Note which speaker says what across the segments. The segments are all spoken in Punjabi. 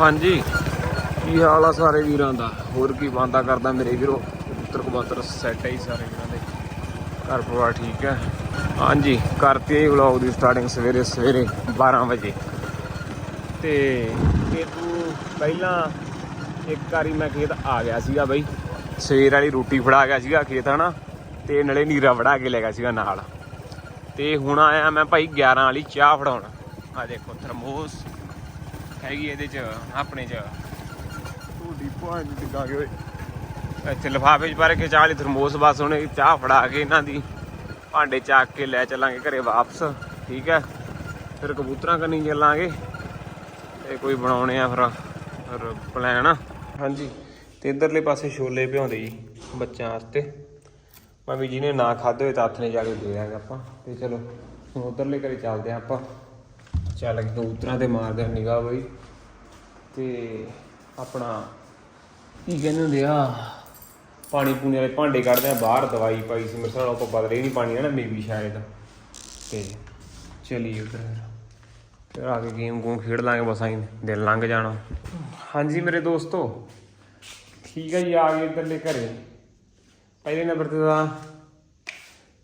Speaker 1: ਹਾਂਜੀ। ਕੀ ਹਾਲ ਆ ਸਾਰੇ ਵੀਰਾਂ ਦਾ? ਹੋਰ ਕੀ ਬੰਦਾ ਕਰਦਾ ਮੇਰੇ ਵੀਰੋ? ਪੁੱਤਰ ਕਬੂਤਰ ਸੈੱਟ ਹੈ ਜੀ ਸਾਰੇ ਵੀਰਾਂ ਦੇ। ਘਰ ਪਰਿਵਾਰ ਠੀਕ ਹੈ ਹਾਂਜੀ, ਕਰਤੀ ਹੈ ਵਲੌਗ ਦੀ ਸਟਾਰਟਿੰਗ ਸਵੇਰੇ ਸਵੇਰੇ 12 ਵਜੇ। ਤੇ ਇਹ ਤੂੰ ਪਹਿਲਾਂ ਇੱਕ ਵਾਰੀ ਮੈਂ ਖੇਤ ਆ ਗਿਆ ਸੀਗਾ ਬਈ। ਸਵੇਰ ਵਾਲੀ ਰੋਟੀ ਫੜਾ ਗਿਆ ਸੀਗਾ ਖੇਤ, ਹਨਾ? ਤੇ ਨਲੇ ਨੀਰਾ ਵੜਾ ਕੇ ਲੈ ਗਿਆ ਸੀਗਾ ਨਾਲ। ਤੇ ਹੁਣ ਆਇਆ ਮੈਂ ਭਾਈ 11 ਵਾਲੀ ਚਾਹ ਫੜਾਉਣ। ਆ ਦੇਖੋ ਥਰਮੋਸ। ਹੈਗੀ ਇਹਦੇ ਚ ਆਪਣੇ ਚ। ਟੂਡੀ ਪੁਆਇੰਟ ਟਿਕਾ ਕੇ ਓਏ ਇੱਥੇ ਲਿਫਾਫੇ ਚ ਭਰ ਕੇ ਚਾਹ ਲਈ ਥਰਮੋਸ ਬਸ ਉਹਨੇ ਚਾਹ ਫੜਾ ਕੇ ਇਹਨਾਂ ਦੀ। ਭਾਂਡੇ ਚੱਕ ਕੇ ਲੈ ਚੱਲਾਂਗੇ ਘਰੇ ਵਾਪਸ ਠੀਕ ਹੈ ਫਿਰ ਕਬੂਤਰਾਂ ਕਰਨੀ ਚੱਲਾਂਗੇ। ਤੇ ਕੋਈ ਬਣਾਉਣੇ ਆ ਫਿਰ ਫਿਰ ਪਲਾਨ ਹਾਂਜੀ ਤੇ ਇਧਰਲੇ ਪਾਸੇ ਛੋਲੇ ਭਿਉਂਦੇ ਜੀ ਬੱਚਿਆਂ ਵਾਸਤੇ। ਮੈਂ ਵੀ ਜਿਹਨੇ ਨਾ ਖਾਦੇ ਹੋਏ ਤਾਂ ਹੱਥ ਨੇ ਜਾ ਕੇ ਦੇ ਦਾਂਗੇ ਆਪਾਂ। ਤੇ ਚਲੋ ਉਧਰਲੇ ਘਰੇ ਚੱਲਦੇ ਆ ਆਪਾਂ। ਚੱਲ ਕੇ ਕਬੂਤਰਾਂ ਤੇ ਮਾਰਦੇ ਨਿਗਾਹ ਬਈ। ਤੇ ਆਪਣਾ ਕੀ ਕਹਿੰਦੇ ਹੁੰਦੇ ਆ, ਪਾਣੀ ਪੂਣੀ ਵਾਲੇ ਭਾਂਡੇ ਕੱਢਦੇ ਆ, ਬਾਹਰ ਦਵਾਈ ਪਾਈ ਸੀ, ਮੇਰੇ ਨਾਲ ਆਪਾਂ ਬਦਲੇ ਨਹੀਂ ਪਾਣੀ ਹੈ ਨਾ ਮੇਬੀ ਸ਼ਾਇਦ। ਤੇ ਚਲੀ ਉਧਰ ਫਿਰ। ਆ ਕੇ ਗੇਮ ਗੂਮ ਖੇਡ ਲਾਂਗੇ ਬਸ ਆਈ ਦਿਨ ਲੰਘ ਜਾਣਾ। ਹਾਂਜੀ ਮੇਰੇ ਦੋਸਤੋ, ਠੀਕ ਹੈ ਜੀ, ਆ ਗਏ ਇਧਰਲੇ ਘਰੇ। ਪਹਿਲੇ ਨੰਬਰ ਤੇ ਤਾਂ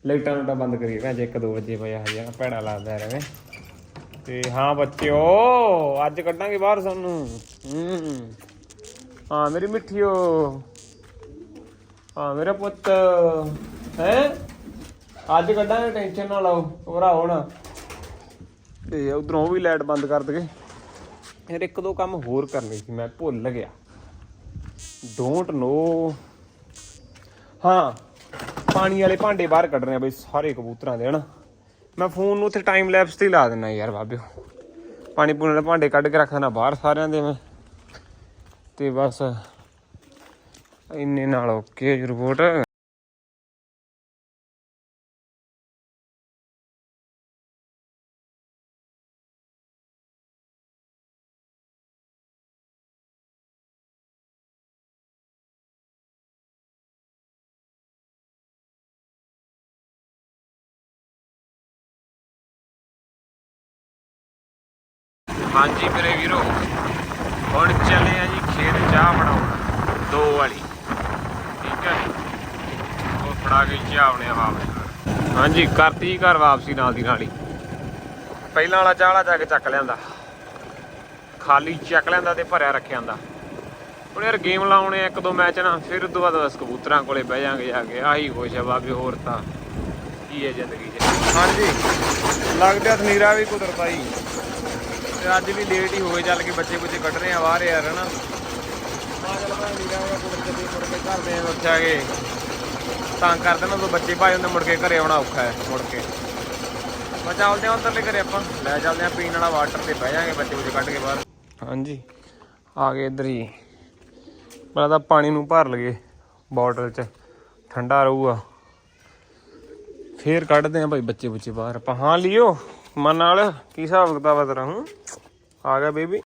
Speaker 1: ਲਾਈਟਾਂ ਨੂੰ ਬੰਦ ਕਰੀਏ, ਭੈਣ ਜੇ 1-2 ਵਜੇ ਪਿਆ ਹਜੇ ਭੈੜਾ ਲੱਗਦਾ ਰਵੇ ਤੇ ਹਾਂ ਬੱਚਿਓ, ਅੱਜ ਕੱਢਾਂਗੇ ਬਾਹਰ ਸਾਨੂੰ। ਹੂੰ। ਹਾਂ, ਮੇਰੀ ਮਿੱਠੀਓ। ਹਾਂ, ਮੇਰਾ ਪੁੱਤ। ਹੈ? ਅੱਜ ਕੱਢਾਂਗੇ, ਟੈਨਸ਼ਨ ਨਾ ਲਓ, ਘਬਰਾਓ ਨਾ। ਤੇ ਉਧਰੋਂ ਵੀ ਲਾਈਟ ਬੰਦ ਕਰ ਦਗੇ ਫਿਰ ਇੱਕ ਦੋ ਕੰਮ ਹੋਰ ਕਰਨੇ ਸੀ, ਮੈਂ ਭੁੱਲ ਗਿਆ। ਡੋਂਟ ਨੋ ਹਾਂ, ਪਾਣੀ ਵਾਲੇ ਭਾਂਡੇ ਬਾਹਰ ਕੱਢਣੇ ਆ ਬਈ, ਸਾਰੇ ਕਬੂਤਰਾਂ ਦੇ, ਹਨਾ? ਮੈਂ ਫੋਨ ਨੂੰ ਉੱਥੇ ਟਾਈਮ ਲੈਪਸ ਤੇ ਹੀ ਲਾ ਦਿੰਦਾ ਯਾਰ ਬਾਬਿਓ। ਪਾਣੀ ਪੂਣੇ ਵਾਲੇ ਭਾਂਡੇ ਕੱਢ ਕੇ ਰੱਖ ਦੇਣਾ ਬਾਹਰ ਸਾਰਿਆਂ ਦੇ ਮੈਂ। ਤੇ ਬਸ, ਇੰਨੇ ਨਾਲ ਓਕੇ ਰਿਪੋਰਟ ਹਾਂਜੀ ਮੇਰੇ ਵੀਰੋ, ਹੁਣ ਚੱਲੇ ਆ ਜੀ ਖੇਤ ਚਾਹ ਬਣਾਉਣ, ਦੋ ਵਾਲੀ। ਠੀਕ ਹੈ ਉਹ ਫੜਾ ਕੇ ਚਾਹ ਬਣਿਆ ਵਾਪਸ। ਹਾਂਜੀ, ਕਰਤੀ ਜੀ ਘਰ ਵਾਪਸੀ ਨਾਲ ਦੀ ਨਾਲ ਪਹਿਲਾਂ ਵਾਲਾ ਚਾਹ ਵਾਲਾ ਜਾ ਕੇ ਚੱਕ ਲਿਆਂਦਾ। ਖਾਲੀ ਚੱਕ ਲੈਂਦਾ ਤੇ ਭਰਿਆ ਰੱਖਿਆ ਜਾਂਦਾ ਹੁਣ ਯਾਰ ਗੇਮ ਲਾਉਣੇ ਆ, ਇੱਕ ਦੋ ਮੈਚ ਨਾ, ਫਿਰ ਉਦੋਂ ਬਾਅਦ ਬਸ ਕਬੂਤਰਾਂ ਕੋਲੇ ਬਹਿ ਜਾਾਂਗੇ ਜਾ ਕੇ। ਆਹੀ ਖੁਸ਼ ਆ ਬਾਬੇ, ਹੋਰ ਤਾਂ ਕੀ ਹੈ ਜ਼ਿੰਦਗੀ 'ਚ। ਹਾਂਜੀ। ਲੱਗਦਾ ਥਨੀਰਾ ਵੀ ਕੁਦਰਤਾ ਹੀ। ਤੇ ਅੱਜ ਵੀ ਲੇਟ ਹੀ ਹੋਏ ਚੱਲ ਕੇ ਬੱਚੇ ਬੁੱਚੇ ਕੱਢ ਰਹੇ ਆ ਬਾਹਰ ਯਾਰ, ਹਨਾ। ਆ ਮੈਂ ਨੀਰਾ ਦਾ ਕੁਦਰਤ ਦੇ ਮੁੜ ਕੇ ਘਰ ਦੇ ਉੱਠਿਆ ਕੇ ਤੰਗ ਕਰ ਦੇਣਾ ਉਦੋਂ ਬੱਚੇ ਭਾਈ ਹੁੰਦੇ ਮੁੜ ਕੇ ਘਰੇ ਆਉਣਾ ਔਖਾ ਹੈ, ਮੁੜ ਕੇ। ਮੈਂ ਚੱਲਦੇ ਆ ਉੱਧਰਲੇ ਘਰੇ ਆਪਾਂ। ਲੈ ਚੱਲਦੇ ਆ ਪੀਣ ਵਾਲਾ ਵਾਟਰ ਤੇ ਬਹਿ ਜਾਾਂਗੇ ਬੱਚੇ ਬੁੱਚੇ ਕੱਢ ਕੇ ਬਾਹਰ। ਹਾਂਜੀ, ਆ ਗਏ ਇੱਧਰ ਹੀ। ਮੈਂ ਤਾਂ ਪਾਣੀ ਨੂੰ ਭਰ ਲਗੇ ਬੋਟਲ 'ਚ, ਠੰਡਾ ਰਹੂਗਾ। ਫੇਰ ਕੱਢਦੇ ਆ ਭਾਈ ਬੱਚੇ ਬੁੱਚੇ ਬਾਹਰ। ਆਪਾਂ ਹਾਂ ਲਿਓ, ਮਨ ਨਾਲ, ਕੀ ਹਿਸਾਬ ਕਿਤਾਬ ਆ ਤੇਰਾ, ਹੂੰ? ਆ ਗਿਆ ਬੇਬੀ।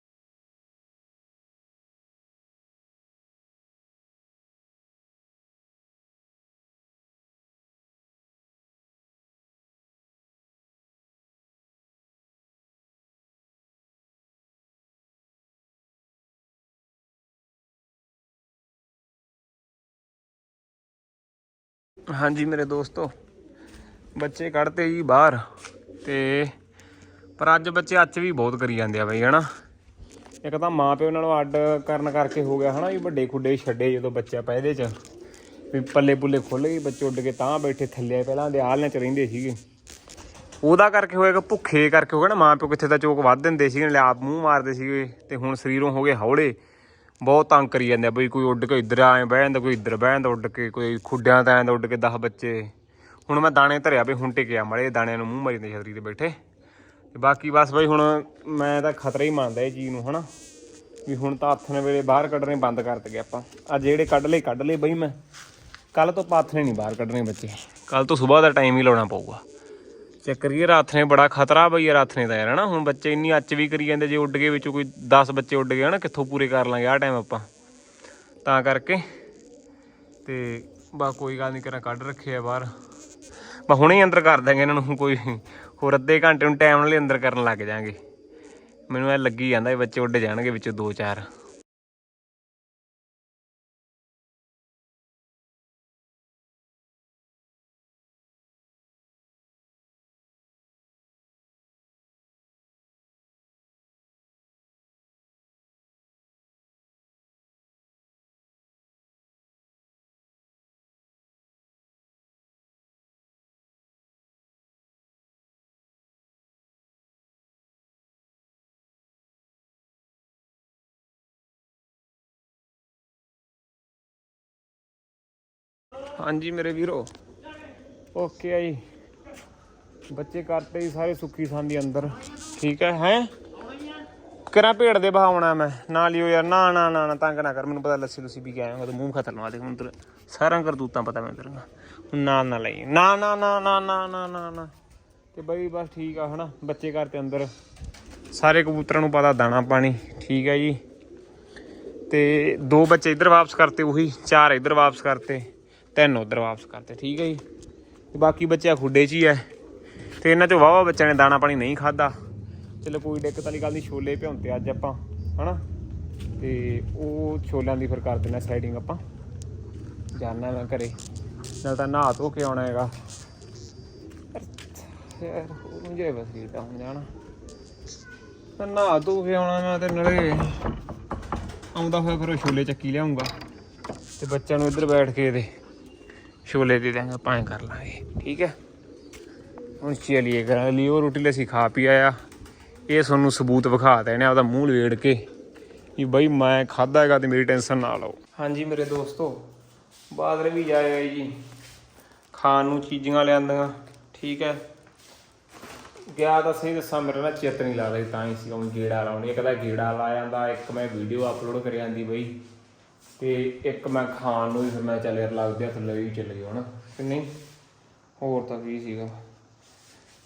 Speaker 1: ਹਾਂਜੀ ਮੇਰੇ ਦੋਸਤੋ ਬੱਚੇ ਕੱਢਤੇ ਜੀ ਬਾਹਰ ਤੇ ਪਰ ਅੱਜ ਬੱਚੇ ਅੱਜ ਵੀ ਬਹੁਤ ਕਰੀ ਜਾਂਦੇ ਆ ਬਈ ਹਨਾ? ਇੱਕ ਤਾਂ ਮਾਂ ਪਿਓ ਨਾਲੋਂ ਅੱਡ ਕਰਨ ਕਰਕੇ ਹੋ ਗਿਆ ਹਨਾ? ਵੀ ਵੱਡੇ ਖੁੱਡੇ ਛੱਡੇ ਜਦੋਂ ਬੱਚਾ ਪੈਦੇ ਚ। ਵੀ ਪੱਲੇ ਪੁੱਲੇ ਖੁੱਲ ਗਏ ਬੱਚੇ ਉੱਡ ਕੇ ਤਾਂ ਬੈਠੇ ਥੱਲੇ ਪਹਿਲਾਂ ਦੇ ਆਲਣੇ ਚ ਰਹਿੰਦੇ ਸੀਗੇ। ਉਹਦਾ ਕਰਕੇ ਹੋਏਗਾ ਭੁੱਖੇ ਕਰਕੇ ਹੋ ਗਿਆ ਨਾ ਮਾਂ ਪਿਓ ਕਿੱਥੇ ਦਾ ਚੋਕ ਵੱਧ ਦਿੰਦੇ ਸੀਗੇ ਨਾਲੇ ਆਪ ਮੂੰਹ ਮਾਰਦੇ ਸੀਗੇ ਤੇ ਹੁਣ ਸਰੀਰੋਂ ਹੋ ਗਏ ਹੌਲੇ। ਬਹੁਤ ਤੰਗ ਕਰੀ ਜਾਂਦੇ ਆ ਬਈ ਕੋਈ ਉੱਡ ਕੇ ਇੱਧਰ ਆਏ ਬਹਿ ਜਾਂਦਾ ਕੋਈ ਇੱਧਰ ਬਹਿ ਜਾਂਦਾ ਉੱਡ ਕੇ ਕੋਈ ਖੁੱਡਿਆਂ ਤਾਂ ਆਂਦਾ ਉੱਡ ਕੇ 10 ਬੱਚੇ। ਹੁਣ ਮੈਂ ਦਾਣੇ ਧਰਿਆ ਵੀ ਹੁਣ ਟਿਕਿਆ ਮੜੇ ਦਾਣਿਆਂ ਨੂੰ ਮੂੰਹ ਮਾਰੀ ਜਾਂਦੇ ਛਤਰੀ ਤੇ ਬੈਠੇ। ਤੇ ਬਾਕੀ ਬਸ ਬਈ ਹੁਣ ਮੈਂ ਤਾਂ ਖਤਰਾ ਹੀ ਮੰਨਦਾ ਇਹ ਚੀਜ਼ ਨੂੰ, ਹਨਾ? ਵੀ ਹੁਣ ਤਾਂ ਹੱਥ ਵੇਲੇ ਬਾਹਰ ਕੱਢਣੇ ਬੰਦ ਕਰ ਦਗੇ ਆਪਾਂ। ਆ ਜਿਹੜੇ ਕੱਢ ਲਏ ਕੱਢ ਲਏ ਬਈ ਮੈਂ। ਕੱਲ ਤੋਂ ਪਾਥਨੇ ਨਹੀਂ ਬਾਹਰ ਕੱਢਣੇ ਬੱਚੇ। ਕੱਲ ਤੋਂ ਸਵੇਰ ਦਾ ਟਾਈਮ ਹੀ ਲਾਉਣਾ ਪਊਗਾ। ਚੱਕਰ ਕਰੀਏ ਰਾਤ ਨੇ ਬੜਾ ਖਤਰਾ ਬਈ ਰਾਤ ਨੇ ਦਾ ਯਾਰ, ਹਨਾ? ਹੁਣ ਬੱਚੇ ਇੰਨੀ ਅੱਚ ਵੀ ਕਰੀ ਜਾਂਦੇ, ਜੇ ਉੱਡ ਗਏ ਵਿੱਚੋਂ ਕੋਈ 10 ਬੱਚੇ ਉੱਡ ਗਏ, ਹਨਾ? ਕਿੱਥੋਂ ਪੂਰੇ ਕਰ ਲਾਂਗੇ ਆਹ ਟਾਈਮ ਆਪਾਂ। ਤਾਂ ਕਰਕੇ। ਤੇ ਬਾ ਕੋਈ ਗੱਲ ਨਹੀਂ ਕਰਾਂ ਕੱਢ ਰੱਖੇ ਆ ਬਾਹਰ। ਮੈਂ ਹੁਣੇ ਹੀ ਅੰਦਰ ਕਰ ਦਾਂਗੇ ਇਹਨਾਂ ਨੂੰ, ਕੋਈ ਹੋਰ ਅੱਧੇ ਘੰਟੇ ਨੂੰ ਟਾਈਮ ਨਾਲ ਹੀ ਅੰਦਰ ਕਰਨ ਲੱਗ ਜਾਾਂਗੇ। ਮੈਨੂੰ ਇਹ ਲੱਗੀ ਜਾਂਦਾ ਇਹ ਬੱਚੇ ਉੱਡ ਜਾਣਗੇ ਵਿੱਚੋਂ ਦੋ ਚਾਰ। ਹਾਂਜੀ ਮੇਰੇ ਵੀਰੋ। ਓਕੇ ਆ ਜੀ। ਬੱਚੇ ਕਰਤੇ ਜੀ ਸਾਰੇ ਸੁੱਕੀ ਸੰਦੀ ਅੰਦਰ। ਠੀਕ ਹੈ ਹੈ? ਕਰਾਂ ਭੇੜ ਦੇ ਬਹਾਉਣਾ ਮੈਂ? ਨਾ ਲਿਓ ਯਾਰ, ਨਾ ਨਾ ਨਾ ਨਾ, ਤੰਗ ਨਾ ਕਰ। ਮੈਨੂੰ ਪਤਾ ਲੱਸੀ ਲੁੱਸੀ ਵੀ ਗਿਆ ਆਇਆਗਾ ਤੇ ਮੂੰਹ ਖਤਰ ਲਵਾ ਦੇ ਹੁਣ ਤੇਰੇ। ਸਾਰਾ ਕਰਤੂਤਾਂ ਪਤਾ ਮੈਂ ਤੇਰੀਆਂ ਹੁਣ ਨਾ ਨਾ ਲਈ ਨਾ ਨਾ ਨਾ ਨਾ ਨਾ ਨਾ ਨਾ ਨਾ। ਤੇ ਬਈ ਬਸ ਠੀਕ ਆ, ਹਨਾ? ਬੱਚੇ ਕਰਤੇ ਅੰਦਰ। ਸਾਰੇ ਕਬੂਤਰਾਂ ਨੂੰ ਪਤਾ ਦਾਣਾ ਪਾਣੀ। ਠੀਕ ਹੈ ਜੀ। ਤੇ ਦੋ ਬੱਚੇ ਇੱਧਰ ਵਾਪਸ ਕਰਤੇ, ਉਹੀ ਚਾਰ ਇੱਧਰ ਵਾਪਸ ਕਰਤੇ। ਤਿੰਨ ਉੱਧਰ ਵਾਪਸ ਕਰਤੇ, ਠੀਕ ਹੈ ਜੀ। ਤੇ ਬਾਕੀ ਬੱਚੇ ਖੁੱਡੇ 'ਚ ਹੀ ਐ ਤੇ ਇਹਨਾਂ 'ਚੋਂ ਵਾਵਾ ਬੱਚਿਆਂ ਨੇ ਦਾਣਾ ਪਾਣੀ ਨਹੀਂ ਖਾਦਾ ਚਲੋ ਕੋਈ ਦਿੱਕਤ ਵਾਲੀ ਗੱਲ ਨਹੀਂ, ਛੋਲੇ ਭਿਉਂਤੇ ਅੱਜ ਆਪਾਂ, ਹਨਾ? ਤੇ ਉਹ ਛੋਲਿਆਂ ਦੀ ਫਿਰ ਕਰ ਦੇਣਾ ਸੈਟਿੰਗ ਆਪਾਂ। ਜਾਣਾ ਮੈਂ ਘਰੇ। ਨਾਲ ਤਾਂ ਨਹਾ ਧੋ ਕੇ ਆਉਣਾ ਹੈਗਾ। ਯਾਰ ਉਹਨੂੰ ਜੇ ਵਸੀਤਾ ਹੁਣ ਜਾਣਾ। ਤਾਂ ਨਹਾ ਧੋ ਕੇ ਆਉਣਾ ਮੈਂ ਤੇ ਨਾਲੇ ਆਉਂਦਾ ਹੋਇਆ ਫਿਰ ਉਹ ਛੋਲੇ ਚੱਕੀ ਲਿਆਉਂਗਾ। ਤੇ ਬੱਚਿਆਂ ਨੂੰ ਇੱਧਰ ਬੈਠ ਕੇ ਇਹਦੇ ਛੋਲੇ ਦੇ ਦਾਂਗਾ ਪਾਏ ਕਰ ਲਾਂਗੇ। ਠੀਕ ਹੈ? ਹੁਣ ਚਲੀਏ ਕਰ ਲਈ ਉਹ ਰੋਟੀ ਲਈ ਖਾ ਪੀ ਆਇਆ। ਇਹ ਤੁਹਾਨੂੰ ਸਬੂਤ ਵਿਖਾ ਦੇਣੇ ਆਪਦਾ ਮੂੰਹ ਲਵੇੜ ਕੇ। ਕਿ ਬਈ ਮੈਂ ਖਾਦਾ ਹੈਗਾ ਤੇ ਮੇਰੀ ਟੈਨਸ਼ਨ ਨਾ ਲਓ। ਹਾਂਜੀ ਮੇਰੇ ਦੋਸਤੋ ਬਾਦਲ ਵੀ ਜਾਇਆ ਜੀ। ਖਾਣ ਨੂੰ ਚੀਜ਼ਾਂ ਲਿਆਂਦੀਆਂ। ਠੀਕ ਹੈ? ਗਿਆ ਤਾਂ ਸਹੀ ਦੱਸਾਂ ਮੇਰੇ ਨਾਲ ਚੇਤ ਨਹੀਂ ਲੱਗਦਾ ਸੀ, ਤਾਂ ਹੀ ਸੀ ਉਹ ਗੇੜਾ ਲਾਉਣੀ। ਇੱਕ ਤਾਂ ਗੇੜਾ ਲਾ ਜਾਂਦਾ ਇੱਕ ਮੈਂ ਵੀਡੀਓ ਅਪਲੋਡ ਕਰ ਜਾਂਦੀ ਬਈ। ਤੇ ਇੱਕ ਮੈਂ ਖਾਣ ਨੂੰ ਵੀ ਫਿਰ ਮੈਂ ਚੱਲ ਯਾਰ ਲੱਗਦੇ ਆ, ਥੱਲੇ ਚੱਲ ਗਏ ਹਨਾ ਕਿ ਨਹੀਂ? ਹੋਰ ਤਾਂ ਕੀ ਸੀਗਾ?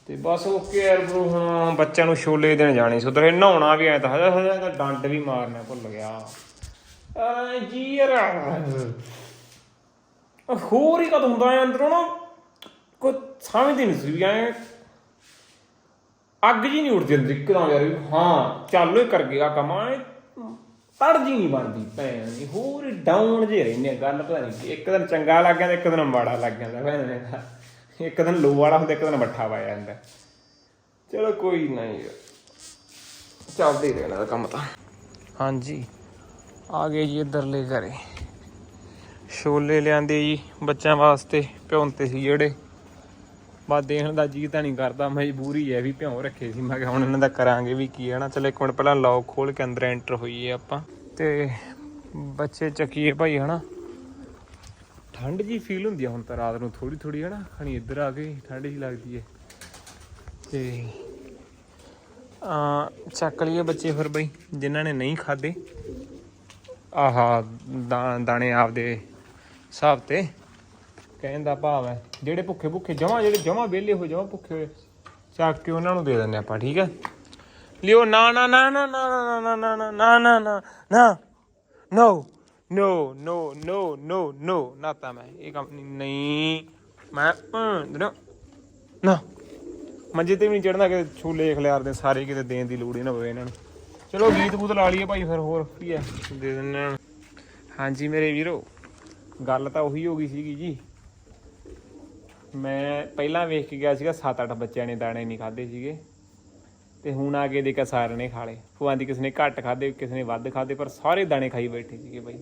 Speaker 1: ਤੇ ਬਸ ਓਕੇ ਯਾਰ ਬ్రో ਹਾਂ, ਬੱਚਿਆਂ ਨੂੰ ਛੋਲੇ ਦੇਣ ਜਾਣੇ ਸੀ। ਉਧਰ ਨਹਾਉਣਾ ਵੀ ਆਇਆ ਤਾਂ ਹਜਾ ਹਜਾ ਤਾਂ ਡੰਡ ਵੀ ਮਾਰਨਾ ਭੁੱਲ ਗਿਆ। ਆ ਜੀ ਯਾਰ। ਹੋਰ ਹੀ ਕਦ ਹੁੰਦਾ ਹੈ ਅੰਦਰੋਂ ਨਾ? ਕੋਈ ਸਮਝਦੀ ਨਹੀਂ ਸੀ ਵੀ ਐ। ਅੱਗ ਜੀ ਨਹੀਂ ਉੱਠਦੀ ਅੰਦਰ, ਇੱਕਦਮ ਯਾਰ ਹਾਂ, ਚੱਲ ਹੀ ਕਰ ਗਿਆ ਕੰਮ ਐ ਤੜ ਜੀ ਨਹੀਂ ਬਣਦੀ ਭੈਣ ਦੀ ਹੋਰ ਡਾਊਨ ਜੇ ਰਹਿੰਦੇ ਆ, ਗੱਲ ਪਤਾ ਨਹੀਂ ਇੱਕ ਦਿਨ ਚੰਗਾ ਲੱਗ ਜਾਂਦਾ ਇੱਕ ਦਿਨ ਮਾੜਾ ਲੱਗ ਜਾਂਦਾ ਭੈਣ ਨੇ ਇੱਕ ਦਿਨ ਲੋ ਵਾਲਾ ਹੁੰਦਾ ਇੱਕ ਦਿਨ ਮੱਠਾ ਪਾਇਆ ਜਾਂਦਾ। ਚਲੋ ਕੋਈ ਨਹੀਂ ਯਾਰ ਚੱਲਦੇ ਹੀ ਰਹਿਣਾ ਦਾ ਕੰਮ ਤਾਂ। ਹਾਂਜੀ ਆ ਗਏ ਜੀ ਇੱਧਰਲੇ ਘਰੇ। ਛੋਲੇ ਲਿਆਂਦੇ ਜੀ ਬੱਚਿਆਂ ਵਾਸਤੇ ਭਿਉਂਤੇ ਸੀ ਜਿਹੜੇ। ਬਸ ਦੇਖਣ ਦਾ ਜੀ ਤਾਂ ਨਹੀਂ ਕਰਦਾ, ਮਜਬੂਰੀ ਹੈ ਵੀ ਭਿਉਂ ਰੱਖੇ ਸੀ। ਮੈਂ ਕਿਹਾ ਹੁਣ ਇਹਨਾਂ ਦਾ ਕਰਾਂਗੇ ਵੀ ਕੀ ਹੈ ਨਾ। ਚਲ ਇੱਕ ਮਿੰਟ ਪਹਿਲਾਂ ਲੌਕ ਖੋਲ ਕੇ ਅੰਦਰ ਐਂਟਰ ਹੋਈਏ ਆਪਾਂ। ਤੇ ਬੱਚੇ ਚੱਕੀਏ ਭਾਈ, ਹਨਾ? ਠੰਡ ਜੀ ਫੀਲ ਹੁੰਦੀ ਆ ਹੁਣ ਤਾਂ ਰਾਤ ਨੂੰ ਥੋੜੀ ਥੋੜੀ ਹਨਾ? ਖਣੀ ਇੱਧਰ ਆ ਕੇ ਠੰਡ ਜੀ ਲੱਗਦੀ ਹੈ। ਤੇ ਆ ਚੱਕ ਲਈਏ ਬੱਚੇ ਫਿਰ ਬਈ, ਜਿਨ੍ਹਾਂ ਨੇ ਨਹੀਂ ਖਾਦੇ ਆਹਾ ਦਾ- ਦਾਣੇ ਆਪਦੇ ਹਿਸਾਬ ਤੇ। ਕਹਿਣ ਦਾ ਭਾਵ ਹੈ ਜਿਹੜੇ ਭੁੱਖੇ ਭੁੱਖੇ ਜਮਾ ਜਿਹੜੇ ਜਮਾ ਵਿਹਲੇ ਹੋ ਜਮਾ ਭੁੱਖੇ ਹੋਏ ਚੱਕ ਕੇ ਉਹਨਾਂ ਨੂੰ ਦੇ ਦਿੰਦੇ ਆਪਾਂ ਠੀਕ ਹੈ ਲਿਓ ਨਾ ਨਾ ਨਾ ਨਾ ਨਾ ਨਾ ਨਾ ਨਾ ਨਾ ਨਾ ਨਾ ਨਾ ਨਾ ਨੋ ਨੋ ਨੋ ਨੋ ਨੋ ਨੋ ਨਾ ਤਾਂ ਮੈਂ ਇਹ ਕੰਮ ਨਹੀਂ- ਮੈਂ ਨਾ ਮੰਜੇ ਤੇ ਵੀ ਨਹੀਂ ਚੜਨਾ ਕਿ ਛੋਲੇ ਖਲਿਆਰਦੇ ਸਾਰੇ ਕਿਤੇ ਦੇਣ ਦੀ ਲੋੜ ਹੀ ਨਾ ਪਵੇ ਇਹਨਾਂ ਨੂੰ ਚਲੋ ਗੀਤ ਗੂਤ ਲਾ ਲਈਏ ਭਾਈ ਫਿਰ ਹੋਰ ਕੀ ਹੈ ਦੇ ਦਿੰਦੇ ਹਾਂ ਹਾਂਜੀ ਮੇਰੇ ਵੀਰੋ ਗੱਲ ਤਾਂ ਉਹੀ ਹੋ ਗਈ ਸੀਗੀ ਜੀ ਮੈਂ ਪਹਿਲਾਂ ਵੇਖ ਕੇ ਗਿਆ ਸੀਗਾ 7-8 ਬੱਚਿਆਂ ਨੇ ਦਾਣੇ ਨਹੀਂ ਖਾਦੇ ਸੀਗੇ। ਤੇ ਹੁਣ ਆ ਕੇ ਦੇਖਿਆ ਸਾਰਿਆਂ ਨੇ ਖਾ ਲਏ। ਭੂਆਂ ਦੀ ਕਿਸੇ ਨੇ ਘੱਟ ਖਾਦੇ ਕਿਸੇ ਨੇ ਵੱਧ ਖਾਦੇ ਪਰ ਸਾਰੇ ਦਾਣੇ ਖਾਈ ਬੈਠੇ ਸੀਗੇ ਬਾਈ।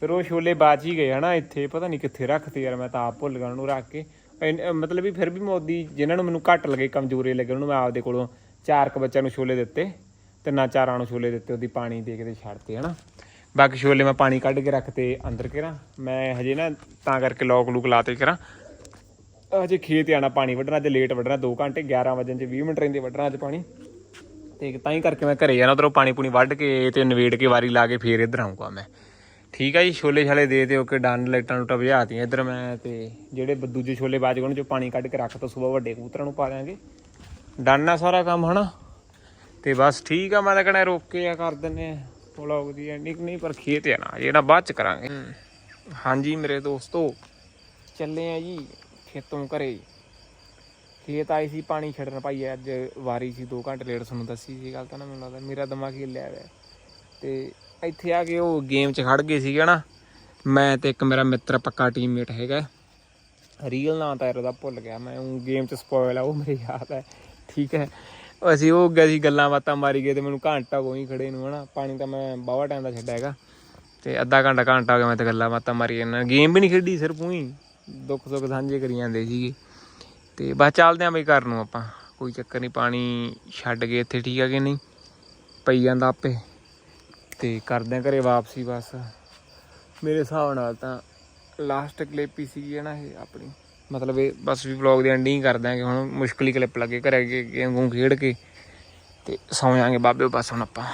Speaker 1: ਫਿਰ ਉਹ ਛੋਲੇ ਬਾਚ ਹੀ ਗਏ ਹਨਾ ਇੱਥੇ, ਪਤਾ ਨਹੀਂ ਕਿੱਥੇ ਰੱਖਤੇ ਯਾਰ, ਮੈਂ ਤਾਂ ਆਪ ਭੁੱਲ ਗਿਆ ਉਹਨੂੰ ਰੱਖ ਕੇ। ਐਨ- ਮਤਲਬ ਵੀ ਫਿਰ ਵੀ ਮੋਦੀ, ਜਿਨ੍ਹਾਂ ਨੂੰ ਮੈਨੂੰ ਘੱਟ ਲੱਗੇ, ਕਮਜ਼ੋਰੀ ਲੱਗੇ, ਉਹਨੂੰ ਮੈਂ ਆਪਦੇ ਕੋਲੋਂ ਚਾਰ ਕ ਬੱਚਿਆਂ ਨੂੰ ਛੋਲੇ ਦਿੱਤੇ ਤਿੰਨਾਂ ਚਾਰਾਂ ਨੂੰ ਛੋਲੇ ਦਿੱਤੇ, ਉਹਦੀ ਪਾਣੀ ਦੇ ਕੇ ਤੇ ਛੱਡਤੇ ਹਨਾ। ਬਾਕੀ ਛੋਲੇ ਮੈਂ ਪਾਣੀ ਕੱਢ ਕੇ ਰੱਖਤੇ ਅੰਦਰ ਕਰਾਂ। ਮੈਂ ਹਜੇ ਨਾ ਤਾਂ ਕਰਕੇ ਲੋਕ ਲੂਕ ਲਾਤੇ ਕਰਾਂ। ਅਜੇ ਖੇਤ ਆਣਾ, ਪਾਣੀ ਵੱਢਣਾ, ਅੱਜ ਲੇਟ ਵੱਢਣਾ 2 ਘੰਟੇ 11 ਵਜੇ ਚ 20 ਮਿੰਟ ਰਹਿੰਦੇ ਵੱਢਣਾ ਅੱਜ ਪਾਣੀ। ਤੇ ਤਾਂ ਹੀ ਕਰਕੇ ਮੈਂ ਘਰੇ ਜਾਣਾ ਉਧਰੋਂ ਪਾਣੀ ਪੂਣੀ ਵੱਢ ਕੇ ਤੇ ਨਵੇੜ ਕੇ ਵਾਰੀ ਲਾ ਕੇ ਫੇਰ ਇੱਧਰ ਆਉਂਗਾ ਮੈਂ। ਠੀਕ ਆ ਜੀ, ਛੋਲੇ ਛਾਲੇ ਦੇ ਤੇ ਓਕੇ ਡਨ ਲਾਈਟਾਂ ਨੂੰ ਬੁਝਾਤੀਆਂ ਇੱਧਰ ਮੈਂ ਤੇ ਜਿਹੜੇ ਦੂਜੇ ਛੋਲੇ ਬਾਜ ਗਏ ਉਹਨਾਂ ਚੋਂ ਪਾਣੀ ਕੱਢ ਕੇ ਰੱਖ ਤਾ, ਸਵੇਰ ਵੱਡੇ ਕਬੂਤਰਾਂ ਨੂੰ ਪਾ ਦਿਆਂਗੇ। ਡਨ ਆ ਸਾਰਾ ਕੰਮ, ਹਨਾ? ਤੇ ਬਸ ਠੀਕ ਆ, ਮੈਂ ਤਾਂ ਕਹਣਾ ਰੋਕ ਕੇ ਆ, ਕਰ ਦਿੰਨੇ ਆ। ਵਲੌਗ ਦੀ ਐਂਡਿੰਗ ਨਹੀਂ, ਪਰ ਖੇਤ ਆ ਨਾ ਜਿਹੜਾ ਬਾਅਦ ਚ ਕਰਾਂਗੇ। ਹਾਂਜੀ, ਮੇਰੇ ਦੋਸਤੋ, ਚੱਲੇ ਆ ਜੀ। ਖੇਤੋਂ ਘਰੇ। ਖੇਤ ਆਈ ਸੀ, ਪਾਣੀ ਛੱਡਣ ਭਾਈ, ਅੱਜ ਵਾਰੀ ਸੀ 2 ਘੰਟੇ ਲੇਟ ਤੁਹਾਨੂੰ ਦੱਸੀ ਸੀ ਗੱਲ ਤਾਂ ਨਾ, ਮੈਨੂੰ ਲੱਗਦਾ ਮੇਰਾ ਦਿਮਾਗ ਹੀ ਲਿਆ ਹੋਇਆ। ਤੇ ਇੱਥੇ ਆ ਕੇ ਉਹ ਗੇਮ 'ਚ ਖੜ ਗਏ ਸੀਗੇ ਨਾ, ਮੈਂ ਤੇ ਇੱਕ ਮੇਰਾ ਮਿੱਤਰ ਪੱਕਾ ਟੀਮਮੇਟ ਹੈਗਾ। ਰੀਅਲ ਨਾਂ ਤਾਂ ਇਹਦਾ ਭੁੱਲ ਗਿਆ ਮੈਂ, ਉਹ ਗੇਮ 'ਚ ਸਪੋਇਲ ਆ, ਉਹ ਮੇਰੇ ਯਾਦ ਹੈ। ਠੀਕ ਹੈ। ਅਸੀਂ ਉਹ ਗਏ ਸੀ ਗੱਲਾਂ ਬਾਤਾਂ ਮਾਰੀ ਗਏ ਤੇ ਮੈਨੂੰ ਘੰਟਾ ਕੋਈ ਖੜੇ ਨੂੰ, ਹਨਾ। ਪਾਣੀ ਤਾਂ ਮੈਂ ਬਾਵਾ ਟਾਈਮ ਦਾ ਛੱਡਿਆ ਹੈਗਾ। ਤੇ ਅੱਧਾ ਘੰਟਾ ਘੰਟਾ ਹੋ ਗਿਆ ਮੈਂ ਤੇ ਗੱਲਾਂ ਬਾਤਾਂ ਮਾਰੀ ਜਾਂਦਾ ਗੇਮ ਵੀ ਨਹੀਂ ਖੇਡੀ ਸਿਰਫ ਉਹੀ। ਦੁੱਖ ਸੁੱਖ ਸਾਂਝੇ ਕਰੀ ਜਾਂਦੇ ਸੀਗੇ। ਤੇ ਬਸ ਚੱਲਦੇ ਆਂ ਬਈ ਘਰ ਨੂੰ ਆਪਾਂ। ਕੋਈ ਚੱਕਰ ਨਹੀਂ ਪਾਣੀ ਛੱਡ ਗਏ ਇੱਥੇ ਠੀਕ ਆ ਕਿ ਨਹੀਂ? ਪਈ ਜਾਂਦਾ ਆਪੇ। ਤੇ ਕਰਦੇ ਆਂ ਘਰੇ ਵਾਪਸੀ ਬਸ। ਮੇਰੇ ਹਿਸਾਬ ਨਾਲ ਤਾਂ ਲਾਸਟ ਕਲਿੱਪ ਹੀ ਸੀਗੀ ਨਾ ਇਹ ਆਪਣੀ। ਮਤਲਬ ਇਹ ਬਸ ਵੀ ਵਲੌਗ ਦੀ ਐਂਡਿੰਗ ਕਰ ਦਾਂਗੇ ਹੁਣ ਮੁਸ਼ਕਲ ਹੀ ਕਲਿੱਪ ਲੱਗੇ ਘਰੇ ਗੇਮ ਗੂੰ ਖੇਡ ਕੇ। ਤੇ ਸੌਂ ਜਾਾਂਗੇ ਬਾਬੇ ਬਸ ਹੁਣ ਆਪਾਂ।